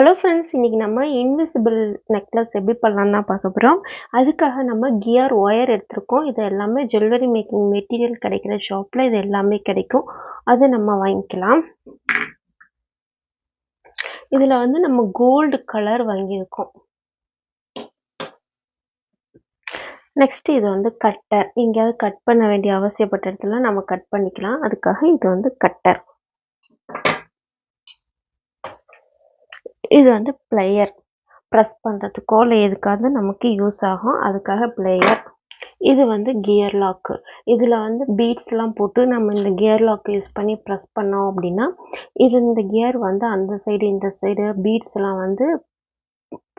Hello friends இன்றைக்கி நம்ம invisible necklace எப்படி பண்ணலான்னு தான் பார்க்க போகிறோம் அதுக்காக நம்ம கியர் ஒயர் எடுத்திருக்கோம். இது எல்லாமே ஜுவல்லரி மேக்கிங் மெட்டீரியல் கிடைக்கிற ஷாப்பில் இது எல்லாமே கிடைக்கும். அது நம்ம வாங்கிக்கலாம். இதில் வந்து நம்ம கோல்டு கலர் வாங்கியிருக்கோம். நெக்ஸ்ட் இது வந்து கட்டர் எங்கேயாவது கட் பண்ண வேண்டிய அவசியப்பட்ட இடத்துல நம்ம கட் பண்ணிக்கலாம். அதுக்காக இது வந்து கட்டர் இது வந்து பிளேயர் ப்ரெஸ் பண்ணுறதுக்கோ இல்லை எதுக்காவது நமக்கு யூஸ் ஆகும். அதுக்காக பிளேயர் இது வந்து கியர் லாக்கு இதில் வந்து பீட்ஸ்லாம் போட்டு நம்ம இந்த கியர் லாக் யூஸ் பண்ணி ப்ரெஸ் பண்ணோம் அப்படின்னா இது இந்த கியர் வந்து அந்த சைடு இந்த சைடு பீட்ஸ்லாம் வந்து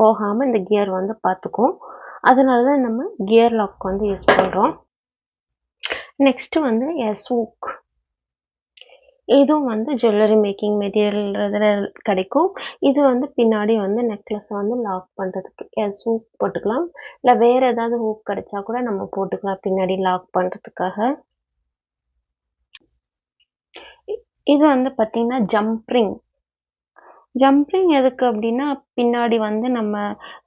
போகாமல் இந்த கியர் வந்து பார்த்துக்கும். அதனால தான் நம்ம கியர் லாக் வந்து யூஸ் பண்ணுறோம் நெக்ஸ்ட்டு வந்து எஸ்ஊக் இதுவும் வந்து ஜுவல்லரி மேக்கிங் மெட்டீரியல் கிடைக்கும். இது வந்து பின்னாடி வந்து நெக்லஸை வந்து லாக் பண்ணுறதுக்கு ஹூக் போட்டுக்கலாம். இல்லை வேறு ஏதாவது ஹூக் கிடைச்சா கூட நம்ம போட்டுக்கலாம் பின்னாடி லாக் பண்ணுறதுக்காக இது வந்து பார்த்திங்கன்னா ஜம்ப்ரிங் ஜம்பிங் எதுக்கு அப்படின்னா பின்னாடி வந்து நம்ம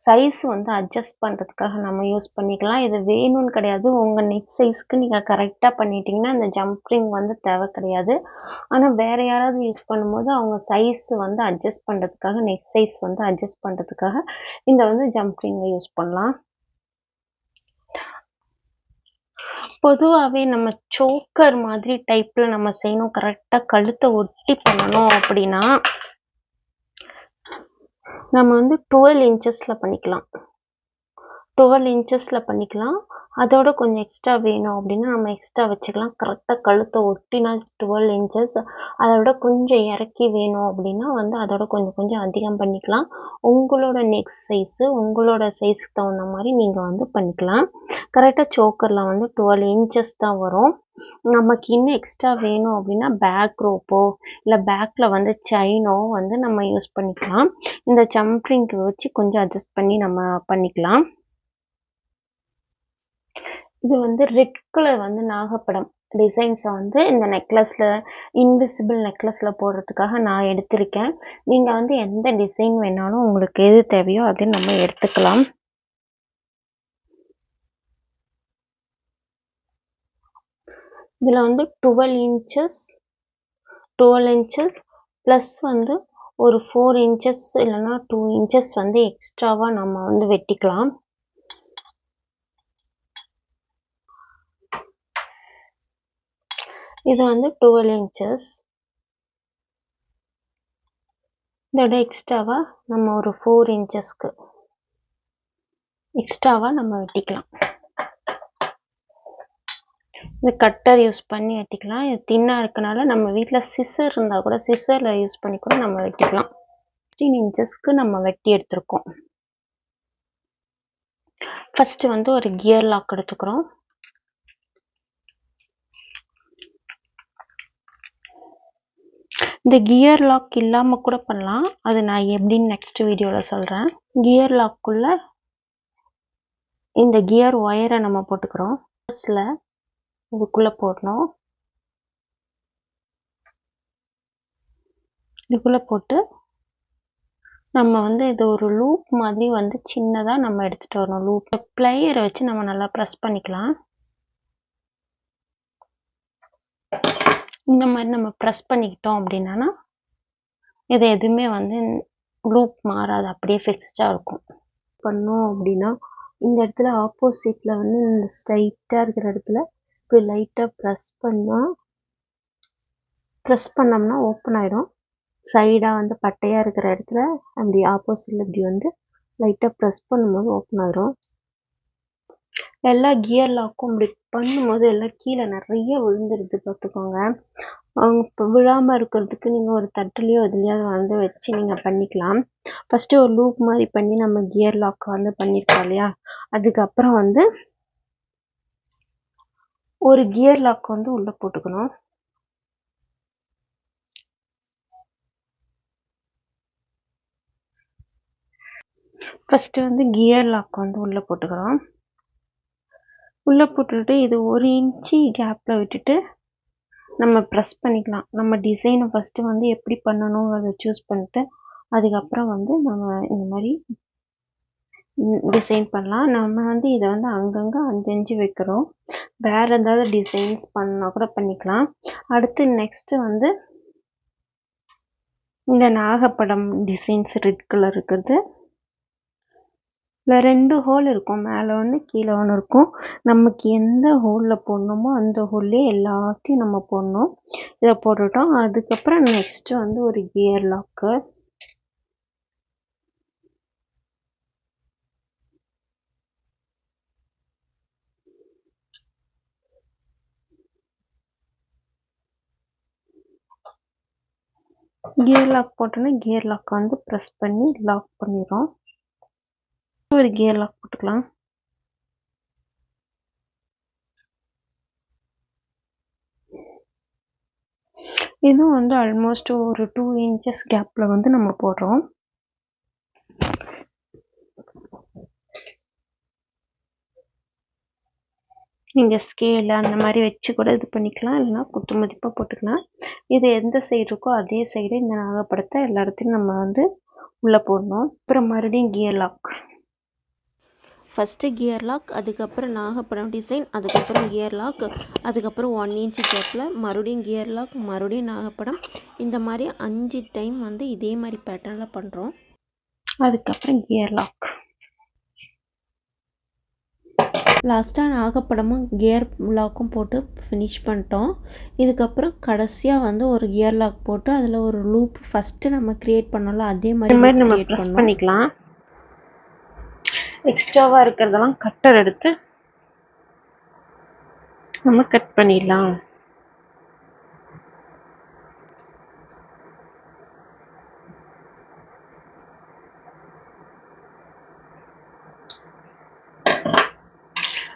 சைஸ் வந்து அட்ஜஸ்ட் பண்ணுறதுக்காக நம்ம யூஸ் பண்ணிக்கலாம். இது வேணும்னு கிடையாது. உங்கள் நெக் சைஸ்க்கு நீங்கள் கரெக்டாக பண்ணிட்டீங்கன்னா இந்த ஜம்பிங் வந்து தேவை கிடையாது. ஆனால் வேறு யாராவது யூஸ் பண்ணும்போது அவங்க சைஸ் வந்து அட்ஜஸ்ட் பண்ணுறதுக்காக நெக் சைஸ் வந்து அட்ஜஸ்ட் பண்ணுறதுக்காக இந்த வந்து ஜம்பிங்கை யூஸ் பண்ணலாம். பொதுவாகவே நம்ம சோக்கர் மாதிரி டைப்பில் நம்ம செய்யணும். கரெக்டாக கழுத்தை ஒட்டி பண்ணணும் அப்படின்னா நம்ம வந்து டுவெல் இன்ச்சஸில் பண்ணிக்கலாம். டுவெல் இன்ச்சஸில் பண்ணிக்கலாம். அதோட கொஞ்சம் எக்ஸ்ட்ரா வேணும் அப்படின்னா நம்ம எக்ஸ்ட்ரா வச்சுக்கலாம். கரெக்டாக கழுத்தை ஒட்டினா டுவெல் இன்ச்சஸ் அதை விட கொஞ்சம் இறக்கி வேணும் அப்படின்னா வந்து அதோட கொஞ்சம் கொஞ்சம் அதிகம் பண்ணிக்கலாம். உங்களோட நெக் சைஸு உங்களோட சைஸ்க்கு தகுந்த மாதிரி நீங்கள் வந்து பண்ணிக்கலாம். கரெக்டாக சோக்கரில் வந்து டுவெல் இன்ச்சஸ் தான் வரும். நமக்கு இன்னும் எக்ஸ்ட்ரா வேணும் அப்படின்னா பேக் ரோப்போ இல்லை பேக்கில் வந்து செயினோ வந்து நம்ம யூஸ் பண்ணிக்கலாம். இந்த ஜம்ப்ரிங்க்கு வச்சு கொஞ்சம் அட்ஜஸ்ட் பண்ணி நம்ம பண்ணிக்கலாம். இது வந்து ரெட் கலர் வந்து நாகப்படம் டிசைன்ஸை வந்து இந்த நெக்லஸில் இன்விசிபிள் நெக்லஸில் போடுறதுக்காக நான் எடுத்திருக்கேன். நீங்கள் வந்து எந்த டிசைன் வேணாலும் உங்களுக்கு எது தேவையோ அது நம்ம எடுத்துக்கலாம். இதில் வந்து twelve inches twelve inches plus வந்து ஒரு ஃபோர் இன்ச்சஸ் இல்லைன்னா டூ இன்ச்சஸ் வந்து எக்ஸ்ட்ராவாக நம்ம வந்து வெட்டிக்கலாம். இது வந்து டுவெல் இன்ச்சஸ். இதோட எக்ஸ்ட்ராவாக நம்ம ஒரு ஃபோர் இன்ச்சஸ்க்கு. எக்ஸ்ட்ராவாக நம்ம வெட்டிக்கலாம். இந்த கட்டர் யூஸ் பண்ணி வெட்டிக்கலாம். இது தின்னாக இருக்கனால நம்ம வீட்டில் சிசர் இருந்தால் கூட சிசரில் யூஸ் பண்ணி கூட நம்ம வெட்டிக்கலாம். சிக்ஸ்டீன் இன்ச்சஸ்க்கு நம்ம வெட்டி எடுத்திருக்கோம். ஃபஸ்ட்டு வந்து ஒரு கியர் லாக் எடுத்துக்கிறோம். இந்த கியர் லாக் இல்லாமல் கூட பண்ணலாம். அது நான் எப்படின்னு நெக்ஸ்ட் வீடியோவில் சொல்கிறேன் கியர் லாக்குள்ளே இந்த கியர் ஒயரை நம்ம போட்டுக்கிறோம். ஃபர்ஸ்டில் இதுக்குள்ளே போடணும். இதுக்குள்ளே போட்டு நம்ம வந்து இது ஒரு லூப் மாதிரி வந்து சின்னதாக நம்ம எடுத்துகிட்டு வரணும். லூப் பிளேயரை வச்சு நம்ம நல்லா ப்ரெஸ் பண்ணிக்கலாம். இந்த மாதிரி நம்ம ப்ரெஸ் பண்ணிக்கிட்டோம் அப்படின்னா இது எதுவுமே வந்து லூப் மாறாது. அப்படியே ஃபிக்ஸ்டாக இருக்கும். பண்ணோம் அப்படின்னா இந்த இடத்துல ஆப்போசிட்டில் வந்து இந்த ஸ்ட்ரைட்டாக இருக்கிற இடத்துல இப்படி லைட்டாக ப்ரெஸ் பண்ணால் ப்ரெஸ் பண்ணோம்னா ஓப்பன் ஆகிடும் சைடாக வந்து பட்டையாக இருக்கிற இடத்துல அப்படி ஆப்போசிட்டில் இப்படி வந்து லைட்டாக ப்ரெஸ் பண்ணும்போது ஓப்பன் ஆகிடும் எல்லா கியர் லாக்கும் இப்படி பண்ணும்போது எல்லாம் கீழே நிறைய விழுந்துருது பார்த்துக்கோங்க. அவங்க இப்போ விழாமல் இருக்கிறதுக்கு நீங்கள் ஒரு தட்டுலேயோ எதுலையாவது வந்து வச்சு நீங்கள் பண்ணிக்கலாம். ஃபஸ்ட்டு ஒரு லூப் மாதிரி பண்ணி நம்ம கியர் லாக் வந்து பண்ணியிருக்கோம் இல்லையா? அதுக்கப்புறம் வந்து ஒரு கியர் லாக் வந்து உள்ளே போட்டுக்கணும். ஃபஸ்ட்டு வந்து கியர் லாக் வந்து உள்ளே போட்டுக்கிறோம். உள்ளே போட்டுட்டு இது ஒரு இன்ச்சு கேப்பில் விட்டுட்டு நம்ம ப்ரெஸ் பண்ணிக்கலாம். நம்ம டிசைனை ஃபஸ்ட்டு வந்து எப்படி பண்ணணும் அதை சூஸ் பண்ணிட்டு அதுக்கப்புறம் வந்து நம்ம இந்த மாதிரி டிசைன் பண்ணலாம். நம்ம வந்து இதை வந்து அங்கங்கே அஞ்சு அஞ்சு வைக்கிறோம். வேறு ஏதாவது டிசைன்ஸ் பண்ணால் கூட பண்ணிக்கலாம். அடுத்து நெக்ஸ்ட்டு வந்து இந்த நாகப்படம் டிசைன்ஸ் ரெட் கலர் இருக்கிறது இதில் ரெண்டு ஹோல் இருக்கும். மேலே ஒன்று கீழே ஒன்று இருக்கும். நமக்கு எந்த ஹோலில் போடணுமோ அந்த ஹோல்லே எல்லாத்தையும் நம்ம போடணும். இதை போட்டுட்டோம். அதுக்கப்புறம் நெக்ஸ்ட்டு வந்து ஒரு கியர் லாக்கு கியர் லாக் போட்டோன்னே கியர் லாக் வந்து ப்ரெஸ் பண்ணி லாக் பண்ணிடும் ஒரு கியர் லாக் போட்டுக்கலாம். இதுவும் வந்து ஆல்மோஸ்ட் ஒரு டூ இன்ச்சஸ் கேப்பில் வந்து நம்ம போடுறோம். நீங்கள் ஸ்கேல் அந்த மாதிரி வச்சு கூட இது பண்ணிக்கலாம். இல்லைனா குத்து மதிப்பாக போட்டுக்கலாம். இது எந்த சைடு இருக்கோ அதே சைடு இந்த நாகப்படத்தை எல்லா இடத்தையும் நம்ம வந்து உள்ளே போடணும். அப்புறம் மறுபடியும் gear lock first gear lock அதுக்கப்புறம் நாகப்படம் டிசைன் அதுக்கப்புறம் கியர் லாக் அதுக்கப்புறம் ஒன் இன்ச் கேப்பில் மறுபடியும் கியர் லாக் மறுபடியும் நாகப்படம் இந்த மாதிரி அஞ்சு டைம் வந்து இதே மாதிரி பேட்டர்னில் பண்ணுறோம் அதுக்கப்புறம் கியர் லாக் லாஸ்ட்டாக நாகப்படமும் கியர் லாக்கும் போட்டு ஃபினிஷ் பண்ணிட்டோம். இதுக்கப்புறம் கடைசியாக வந்து ஒரு கியர் லாக் போட்டு அதில் ஒரு லூப் ஃபஸ்ட்டு நம்ம க்ரியேட் பண்ணோம்ல அதே மாதிரி நம்ம க்ரியேட் பண்ணிக்கலாம். எக்ஸ்ட்ராவாக இருக்கிறதெல்லாம் கட்டர் எடுத்து நம்ம கட் பண்ணிடலாம்.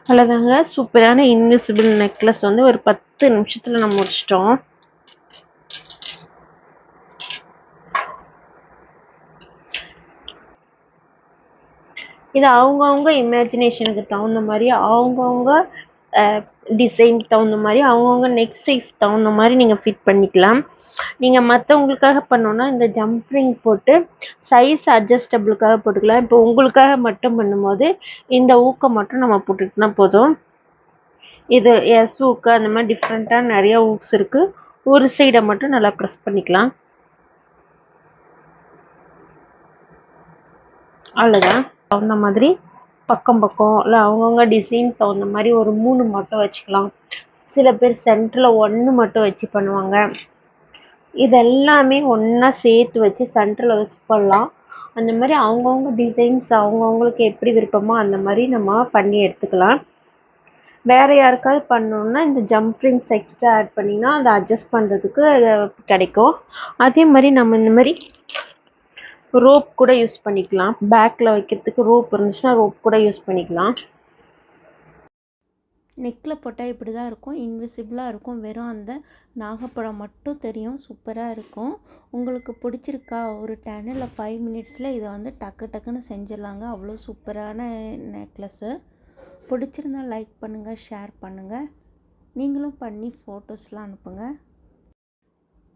அவ்வளோதாங்க சூப்பரான இன்விசிபிள் நெக்லஸ் வந்து ஒரு பத்து நிமிஷத்தில் நம்ம முடிச்சிட்டோம். இது அவங்கவுங்க இமேஜினேஷனுக்கு தகுந்த மாதிரி அவங்கவுங்க டிசைன் தகுந்த மாதிரி அவங்கவுங்க நெக் சைஸ் தகுந்த மாதிரி நீங்கள் ஃபிட் பண்ணிக்கலாம். நீங்கள் மற்றவங்களுக்காக பண்ணோன்னா இந்த ஜம்ப்ரிங் போட்டு சைஸ் அட்ஜஸ்டபிளுக்காக போட்டுக்கலாம். இப்போ உங்களுக்காக மட்டும் பண்ணும்போது இந்த ஊக்கம் மட்டும் நம்ம போட்டுக்கிட்டோம்னா போதும். இது எஸ் ஊக்கு அந்த மாதிரி டிஃப்ரெண்ட்டாக நிறைய ஊக்ஸ் இருக்குது ஒரு சைடை மட்டும் நல்லா ப்ரெஸ் பண்ணிக்கலாம். அவ்வளோதான் தகுந்த மாதிரி பக்கம் பக்கம் இல்லை அவங்கவுங்க டிசைன் தகுந்த மாதிரி ஒரு மூணு மட்டும் வச்சுக்கலாம். சில பேர் சென்டரில் ஒன்று மட்டும் வச்சு பண்ணுவாங்க. இதெல்லாமே ஒன்றா சேர்த்து வச்சு சென்டரில் வச்சு பண்ணலாம். அந்த மாதிரி அவங்கவுங்க டிசைன்ஸ் அவங்கவுங்களுக்கு எப்படி விருப்பமோ அந்த மாதிரி நம்ம பண்ணி எடுத்துக்கலாம். வேறு யாருக்காவது பண்ணணுன்னா இந்த ஜம்ப்ரிங்ஸ் எக்ஸ்ட்ரா ஆட் பண்ணிங்கன்னா அதை அட்ஜஸ்ட் பண்ணுறதுக்கு கிடைக்கும். அதே மாதிரி நம்ம இந்த மாதிரி ரோப் கூட யூஸ் பண்ணிக்கலாம். பேக்கில் வைக்கிறதுக்கு ரோப் இருந்துச்சுன்னா ரோப் கூட யூஸ் பண்ணிக்கலாம். நெக்கில் போட்டால் இப்படி தான் இருக்கும். இன்விசிபிளாக இருக்கும். வெறும் அந்த நாகப்பழம் மட்டும் தெரியும். சூப்பராக இருக்கும். உங்களுக்கு பிடிச்சிருக்கா? ஒரு டென் இல்லை ஃபைவ் மினிட்ஸில் இதை வந்து டக்கு டக்குன்னு செஞ்சிடலாங்க. அவ்வளோ சூப்பரான நெக்லஸ்ஸு பிடிச்சிருந்தா லைக் பண்ணுங்கள் ஷேர் பண்ணுங்கள் நீங்களும் பண்ணி ஃபோட்டோஸ்லாம் அனுப்புங்கள்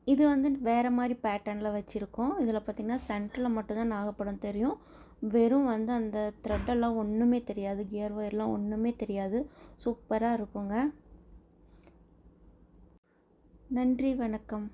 இது வந்து வேறு மாதிரி பேட்டர்னில் வச்சுருக்கோம். இதில் பார்த்திங்கன்னா சென்டரில் மட்டும்தான் நாகப்படம் தெரியும். வெறும் வந்து அந்த த்ரெட்டெல்லாம் ஒன்றுமே தெரியாது. கியர் ஒயர்லாம் ஒன்றுமே தெரியாது. சூப்பராக இருக்குங்க. நன்றி வணக்கம்.